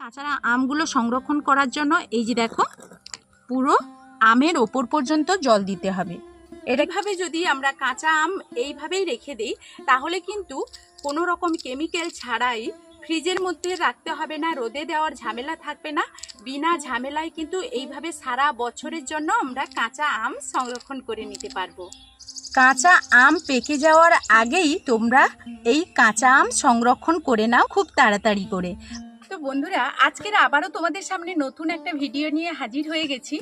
কাঁচা আমগুলো সংরক্ষণ করার জন্য এই যে দেখো, পুরো আমের ওপর পর্যন্ত জল দিতে হবে। এরকমভাবে যদি আমরা কাঁচা আম এইভাবেই রেখে দিই, তাহলে কিন্তু কোনো রকম কেমিক্যাল ছাড়াই ফ্রিজের মধ্যে রাখতে হবে না, রোদে দেওয়ার ঝামেলা থাকবে না। বিনা ঝামেলায় কিন্তু এইভাবে সারা বছরের জন্য আমরা কাঁচা আম সংরক্ষণ করে নিতে পারব। কাঁচা আম পেকে যাওয়ার আগেই তোমরা এই কাঁচা আম সংরক্ষণ করে নাও খুব তাড়াতাড়ি করে। তো বন্ধুরা আজকের আবারও তোমাদের সামনে নতুন একটা ভিডিও নিয়ে হাজির হয়ে গেছি।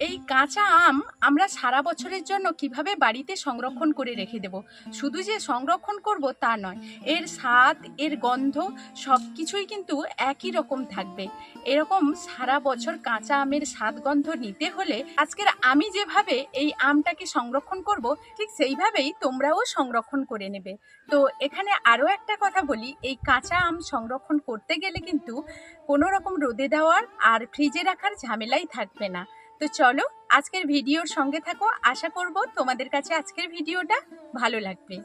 এই কাঁচা আম আমরা সারা বছরের জন্য কীভাবে বাড়িতে সংরক্ষণ করে রেখে দেব? শুধু যে সংরক্ষণ করব তা নয়, এর স্বাদ, এর গন্ধ সব কিছুই কিন্তু একই রকম থাকবে। এরকম সারা বছর কাঁচা আমের স্বাদ গন্ধ নিতে হলে আজকের আমি যেভাবে এই আমটাকে সংরক্ষণ করব, ঠিক সেইভাবেই তোমরাও সংরক্ষণ করে নেবে। তো এখানে আরও একটা কথা বলি, এই কাঁচা আম সংরক্ষণ করতে গেলে কিন্তু কোনো রকম রোদে দেওয়ার আর ফ্রিজে রাখার ঝামেলাই থাকবে না। তো চলো, আজকের ভিডিওর সঙ্গে থাকো। আশা করব তোমাদের কাছে আজকের ভিডিওটা ভালো লাগবে।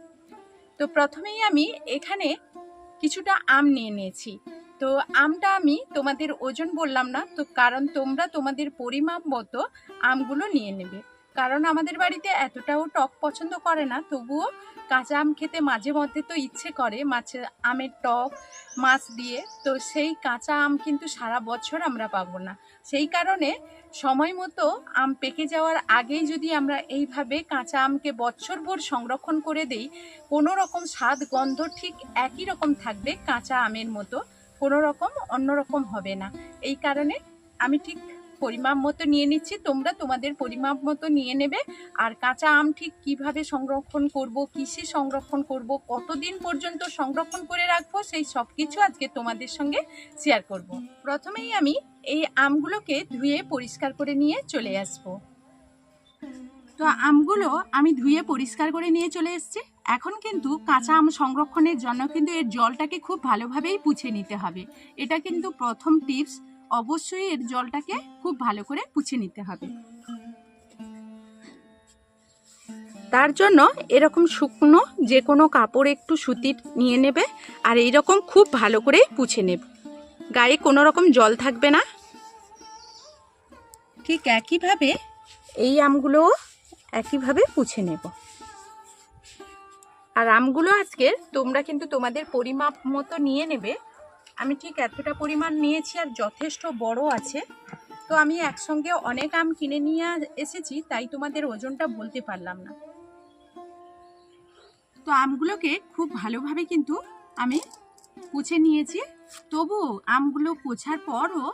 তো প্রথমেই আমি এখানে কিছুটা আম নিয়ে নিয়েছি। তো আমটা আমি তোমাদের ওজন বললাম না, তো কারণ তোমরা তোমাদের পরিমাপ মতো আমগুলো নিয়ে নেবে। কারণ আমাদের বাড়িতে এতটাও টক পছন্দ করে না, তবুও কাঁচা আম খেতে মাঝে মধ্যে তো ইচ্ছে করে মাছের আমের টক, মাছ দিয়ে। তো সেই কাঁচা আম কিন্তু সারা বছর আমরা পাবো না। সেই কারণে সময় মতো আম পেকে যাওয়ার আগেই যদি আমরা এইভাবে কাঁচা আমকে বছরভর সংরক্ষণ করে দেই কোনো রকম স্বাদ, গন্ধ ঠিক একই রকম থাকবে কাঁচা আমের মতো কোনো রকম অন্যরকম হবে না। এই কারণে আমি ঠিক পরিমাপ মতো নিয়ে নিচ্ছি, তোমরা তোমাদের পরিমাপ মতো নিয়ে নেবে। আর কাঁচা আম ঠিক কীভাবে সংরক্ষণ করব, কিসে সংরক্ষণ করব, কতদিন পর্যন্ত সংরক্ষণ করে রাখব, সেই সব কিছু আজকে তোমাদের সঙ্গে শেয়ার করব। প্রথমেই আমি এই আমগুলোকে ধুয়ে পরিষ্কার করে নিয়ে চলে আসব। তো আমগুলো আমি ধুয়ে পরিষ্কার করে নিয়ে চলে এসেছি। এখন কিন্তু কাঁচা আম সংরক্ষণের জন্য কিন্তু এর জলটাকে খুব ভালোভাবেই পুছে নিতে হবে। এটা কিন্তু প্রথম টিপস। অবশ্যই এর জলটাকে খুব ভালো করে পুছে নিতে হবে। তার জন্য এরকম শুকনো যে কোনো কাপড় একটু সুতির নিয়ে নেবে আর এইরকম খুব ভালো করে পুছে নেবে। গায়ে কোনো রকম জল থাকবে না। ঠিক একইভাবে এই আমগুলো একইভাবে পুছে নেব। আর আমগুলো আজকে তোমরা কিন্তু তোমাদের পরিমাপ মতো নিয়ে নেবে। আমি ঠিক এতটা পরিমাণ নিয়েছি আর যথেষ্ট বড় আছে। তো আমি একসঙ্গে অনেক আম কিনে নিয়ে এসেছি, তাই তোমাদের ওজনটা বলতে পারলাম না। তো আমগুলোকে খুব ভালোভাবে কিন্তু আমি পুছে নিয়েছি। তবু আমগুলো পোছার পরও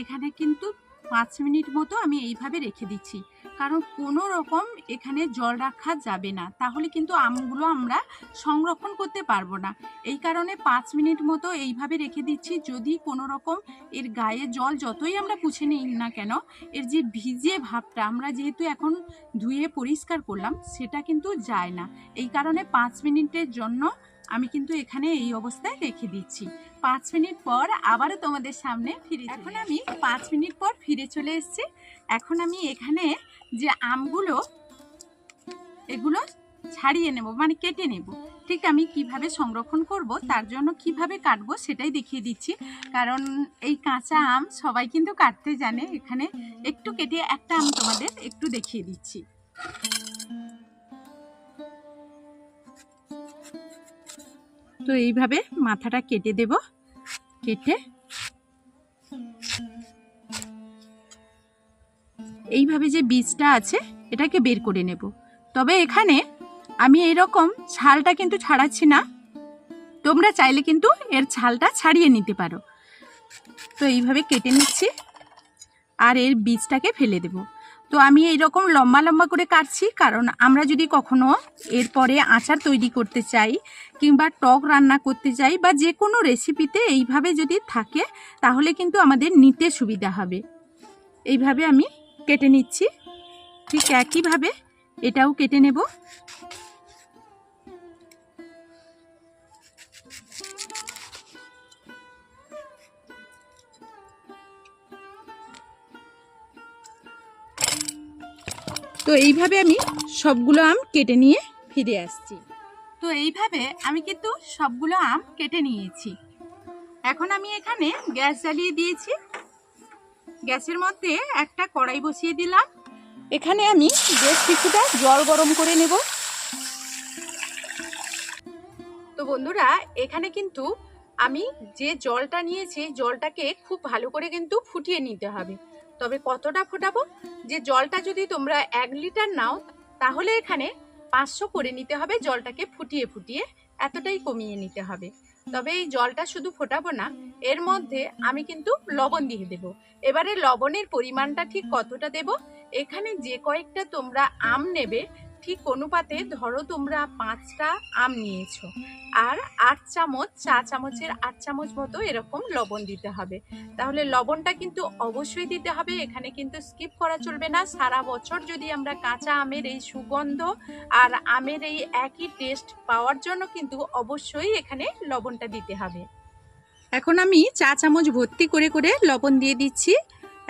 এখানে কিন্তু পাঁচ মিনিট মতো আমি এইভাবে রেখে দিচ্ছি। কারণ কোনো রকম এখানে জল রাখা যাবে না। তাহলে কিন্তু আমগুলো আমরা সংরক্ষণ করতে পারব না। এই কারণে পাঁচ মিনিট মতো এইভাবে রেখে দিচ্ছি। যদি কোনো রকম এর গায়ে জল যতই আমরা পুছে নিই না কেন, এর যে ভিজে ভাবটা আমরা যেহেতু এখন ধুয়ে পরিষ্কার করলাম, সেটা কিন্তু যায় না। এই কারণে পাঁচ মিনিটের জন্য আমি কিন্তু এখানে এই অবস্থায় রেখে দিচ্ছি। পাঁচ মিনিট পর আবারও তোমাদের সামনে ফিরে এখন আমি পাঁচ মিনিট পর ফিরে চলে এসেছি। এখন আমি এখানে যে আমগুলো এগুলো ছাড়িয়ে নেব মানে কেটে নেব। ঠিক আমি কীভাবে সংরক্ষণ করব তার জন্য কীভাবে কাটবো সেটাই দেখিয়ে দিচ্ছি। কারণ এই কাঁচা আম সবাই কিন্তু কাটতে জানে। এখানে একটু কেটে একটা আম তোমাদের একটু দেখিয়ে দিচ্ছি। তো এইভাবে মাথাটা কেটে দেব। কেটে এইভাবে যে বীজটা আছে, এটাকে বের করে নেব। তবে এখানে আমি এরকম ছালটা কিন্তু ছাড়াচ্ছি না। তোমরা চাইলে কিন্তু এর ছালটা ছাড়িয়ে নিতে পারো। তো এইভাবে কেটে নিচ্ছি আর এর বীজটাকে ফেলে দেব। তো আমি এইরকম লম্বা লম্বা করে কাটছি, কারণ আমরা যদি কখনো এরপরে আচার তৈরি করতে চাই কিংবা টক রান্না করতে চাই বা যে কোনো রেসিপিতে এইভাবে যদি থাকে, তাহলে কিন্তু আমাদের নিতে সুবিধা হবে। এইভাবে আমি কেটে নিচ্ছি। ঠিক একইভাবে এটাও কেটে নেব। তো এইভাবে আমি সবগুলো আম কেটে নিয়ে ফিরে আসছি। তো এইভাবে আমি কিন্তু সবগুলো আম কেটে নিয়েছি। এখন আমি এখানে গ্যাস জ্বালিয়ে দিয়েছি। গ্যাসের মধ্যে একটা কড়াই বসিয়ে দিলাম। এখানে আমি বেশ কিছুটা জল গরম করে নেব। তো বন্ধুরা, এখানে কিন্তু আমি যে জলটা নিয়েছি, জলটাকে খুব ভালো করে কিন্তু ফুটিয়ে নিতে হবে। তবে কতটা ফোটাবো? যে জলটা যদি তোমরা এক লিটার নাও, তাহলে এখানে পাঁচশো করে নিতে হবে জলটাকে ফুটিয়ে ফুটিয়ে, এতটাই কমিয়ে নিতে হবে। তবে এই জলটা শুধু ফোটাবো না, এর মধ্যে আমি কিন্তু লবণ দিয়ে দেব। এবারে লবণের পরিমাণটা ঠিক কতটা দেব? এখানে যে কয়েকটা তোমরা আম নেবে ঠিক অনুপাতে ধরো তোমরা পাঁচটা আম নিয়েছো। আর আট চামচ, চা চামচের আট চামচ মতো এরকম লবণ দিতে হবে। তাহলে লবণটা কিন্তু অবশ্যই দিতে হবে, এখানে কিন্তু স্কিপ করা চলবে না। সারা বছর যদি আমরা কাঁচা আমের এই সুগন্ধ আর আমের এই একই টেস্ট পাওয়ার জন্য কিন্তু অবশ্যই এখানে লবণটা দিতে হবে। এখন আমি চা চামচ ভর্তি করে করে লবণ দিয়ে দিচ্ছি।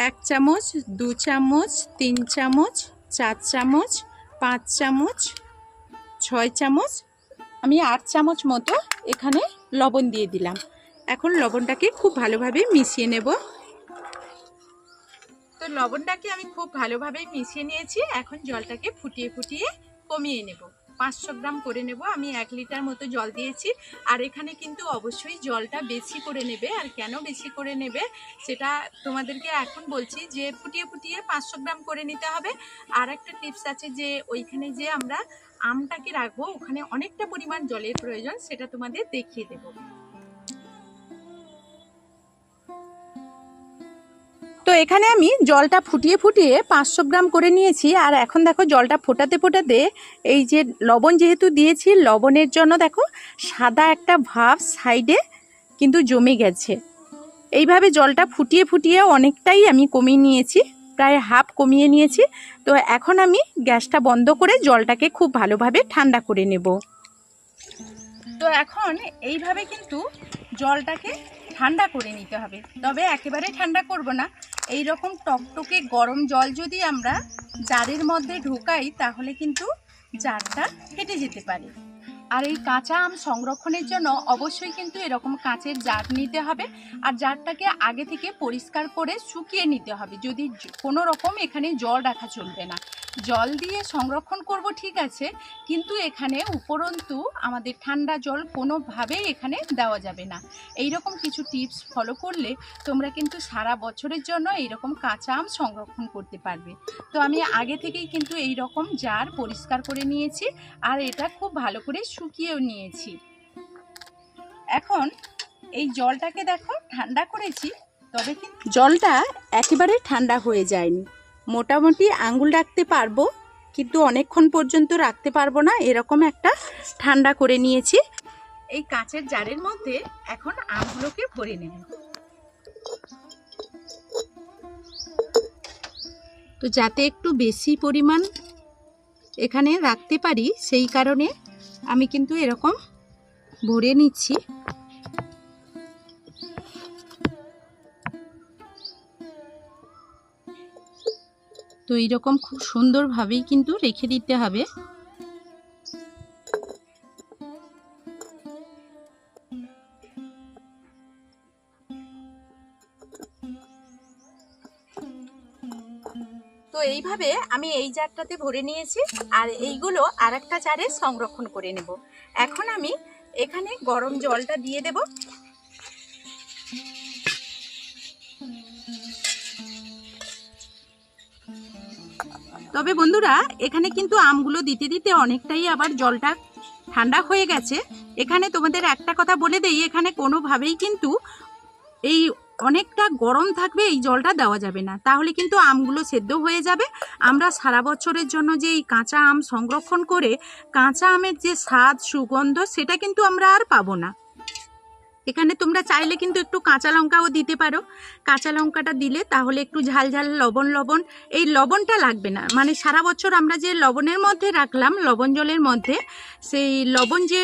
এক চামচ, দু চামচ, তিন চামচ, চার চামচ পাঁচ চামচ, ছয় চামচ, আমি আট চামচ মতো এখানে লবণ দিয়ে দিলাম। এখন লবণটাকে খুব ভালোভাবে মিশিয়ে নেব। তো লবণটাকে আমি খুব ভালোভাবে মিশিয়ে নিয়েছি, এখন জলটাকে ফুটিয়ে ফুটিয়ে কমিয়ে নেব। পাঁচশো গ্রাম করে নেব। আমি এক লিটার মতো জল দিয়েছি। আর এখানে কিন্তু অবশ্যই জলটা বেশি করে নেবে। আর কেন বেশি করে নেবে, সেটা তোমাদেরকে এখন বলছি যে ফুটিয়ে ফুটিয়ে পাঁচশো গ্রাম করে নিতে হবে। আর একটা টিপস আছে যে ওইখানে যে আমরা আমটাকে রাখব, ওখানে অনেকটা পরিমাণ জলের প্রয়োজন, সেটা তোমাদের দেখিয়ে দেব। এখানে আমি জলটা ফুটিয়ে ফুটিয়ে পাঁচশো গ্রাম করে নিয়েছি। আর এখন দেখো জলটা ফোটাতে ফোটাতে এই যে লবণ যেহেতু দিয়েছি, লবণের জন্য দেখো সাদা একটা ভাব সাইডে কিন্তু জমে গেছে। এইভাবে জলটা ফুটিয়ে ফুটিয়ে অনেকটাই আমি কমিয়ে নিয়েছি, প্রায় হাফ কমিয়ে নিয়েছি। তো এখন আমি গ্যাসটা বন্ধ করে জলটাকে খুব ভালোভাবে ঠান্ডা করে নেব। তো এখন এইভাবে কিন্তু জলটাকে ঠান্ডা করে নিতে হবে। তবে একেবারে ঠান্ডা করব না। এই রকম টকটকে গরম জল যদি আমরা জারের মধ্যে ঢোকাই, তাহলে কিন্তু জারটা ফেটে যেতে পারে। আর এই কাঁচা আম সংরক্ষণের জন্য অবশ্যই কিন্তু এরকম কাঁচের জার নিতে হবে। আর জারটাকে আগে থেকে পরিষ্কার করে শুকিয়ে নিতে হবে। যদি কোনো রকম এখানে জল রাখা চলবে না। জল দিয়ে সংরক্ষণ করব, ঠিক আছে, কিন্তু এখানে উপরন্তু আমাদের ঠান্ডা জল কোনোভাবেই এখানে দেওয়া যাবে না। এই রকম কিছু টিপস ফলো করলে তোমরা কিন্তু সারা বছরের জন্য এইরকম কাঁচা আম সংরক্ষণ করতে পারবে। তো আমি আগে থেকেই কিন্তু এই রকম জার পরিষ্কার করে নিয়েছি আর এটা খুব ভালো করে শুকিয়েও নিয়েছি। এখন এই জলটাকে দেখো, ঠান্ডা করেছি, তবে কিন্তু জলটা একেবারে ঠান্ডা হয়ে যায়নি। মোটামুটি আঙ্গুল রাখতে পারব, কিন্তু অনেকক্ষণ পর্যন্ত রাখতে পারব না, এরকম একটা ঠান্ডা করে নিয়েছি। এই কাঁচের জারের মধ্যে এখন আমগুলোকে ভরে নেব। তো যাতে একটু বেশি পরিমাণ এখানে রাখতে পারি, সেই কারণে আমি কিন্তু এরকম ভরে নিচ্ছি। তো এইরকম খুব সুন্দরভাবেই কিন্তু রেখে দিতে হবে। তো এইভাবে আমি এই জারটাতে ভরে নিয়েছি আর এইগুলো আর একটা জারে সংরক্ষণ করে নেব। এখন আমি এখানে গরম জলটা দিয়ে দেব। তবে বন্ধুরা, এখানে কিন্তু আমগুলো দিতে দিতে অনেকটাই আবার জলটা ঠান্ডা হয়ে গেছে। এখানে তোমাদের একটা কথা বলে দেই, এখানে কোনোভাবেই কিন্তু এই অনেকটা গরম থাকবে, এই জলটা দেওয়া যাবে না। তাহলে কিন্তু আমগুলো সেদ্ধ হয়ে যাবে। আমরা সারা বছরের জন্য যে এই কাঁচা আম সংরক্ষণ করে, কাঁচা আমের যে স্বাদ, সুগন্ধ, সেটা কিন্তু আমরা আর পাবো না। এখানে তোমরা চাইলে কিন্তু একটু কাঁচা লঙ্কাও দিতে পারো। কাঁচা লঙ্কাটা দিলে তাহলে একটু ঝাল ঝাল লবণ লবণ, এই লবণটা লাগবে না। মানে সারা বছর আমরা যে লবণের মধ্যে রাখলাম, লবণ জলের মধ্যে, সেই লবণ যে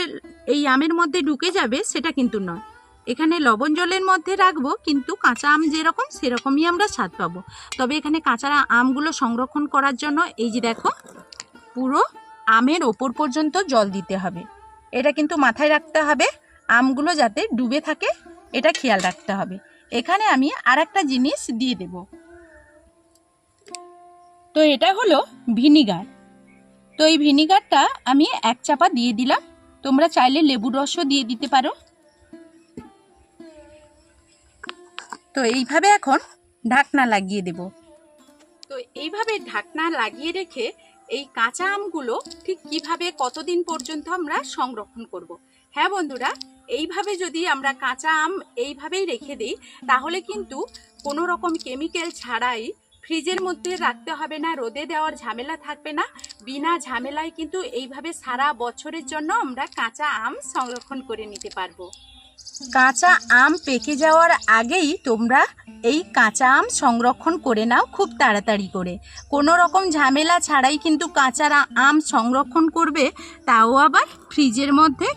এই আমের মধ্যে ঢুকে যাবে সেটা কিন্তু নয়। এখানে লবণ জলের মধ্যে রাখব, কিন্তু কাঁচা আম যেরকম সেরকমই আমরা স্বাদ পাবো। তবে এখানে কাঁচা আমগুলো সংরক্ষণ করার জন্য এই যে দেখো, পুরো আমের ওপর পর্যন্ত জল দিতে হবে। এটা কিন্তু মাথায় রাখতে হবে। আমগুলো যাতে ডুবে থাকে, এটা খেয়াল রাখতে হবে। এখানে আমি আর একটা জিনিস দিয়ে দেব। তো এটা হলো ভিনিগার। তো এই ভিনিগারটা আমি এক চাপা দিয়ে দিলাম। তোমরা চাইলে লেবুর রসও দিয়ে দিতে পারো। তো এইভাবে এখন ঢাকনা লাগিয়ে দেব। তো এইভাবে ঢাকনা লাগিয়ে রেখে এই কাঁচা আমগুলো ঠিক কীভাবে কতদিন পর্যন্ত আমরা সংরক্ষণ করব। হ্যাঁ বন্ধুরা এইভাবে যদি আমরা কাঁচা আম এইভাবেই রেখে দিই, তাহলে কিন্তু কোনো রকম কেমিক্যাল ছাড়াই ফ্রিজের মধ্যে রাখতে হবে না, রোদে দেওয়ার ঝামেলা থাকবে না। বিনা ঝামেলায় কিন্তু এইভাবে সারা বছরের জন্য আমরা কাঁচা আম সংরক্ষণ করে নিতে পারব। কাঁচা আম পেকে যাওয়ার আগেই তোমরা এই কাঁচা আম সংরক্ষণ করে নাও খুব তাড়াতাড়ি করে। কোনো রকম ঝামেলা ছাড়াই কিন্তু কাঁচারা আম সংরক্ষণ করবে, তাও আবার ফ্রিজের মধ্যে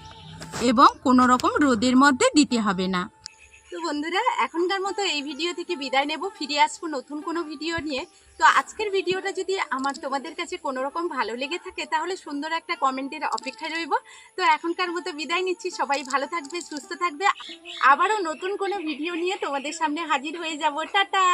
এবং কোনো রকম রোদের মধ্যে দিতে হবে না। তো বন্ধুরা, এখনকার মতো এই ভিডিও থেকে বিদায় নেব। ফিরে আসব নতুন কোনো ভিডিও নিয়ে। তো আজকের ভিডিওটা যদি আমার তোমাদের কাছে কোনো রকম ভালো লেগে থাকে, তাহলে সুন্দর একটা কমেন্টের অপেক্ষায় রইব। তো এখনকার মতো বিদায় নিচ্ছি। সবাই ভালো থাকবে, সুস্থ থাকবে। আবারও নতুন কোনো ভিডিও নিয়ে তোমাদের সামনে হাজির হয়ে যাব। টাটা!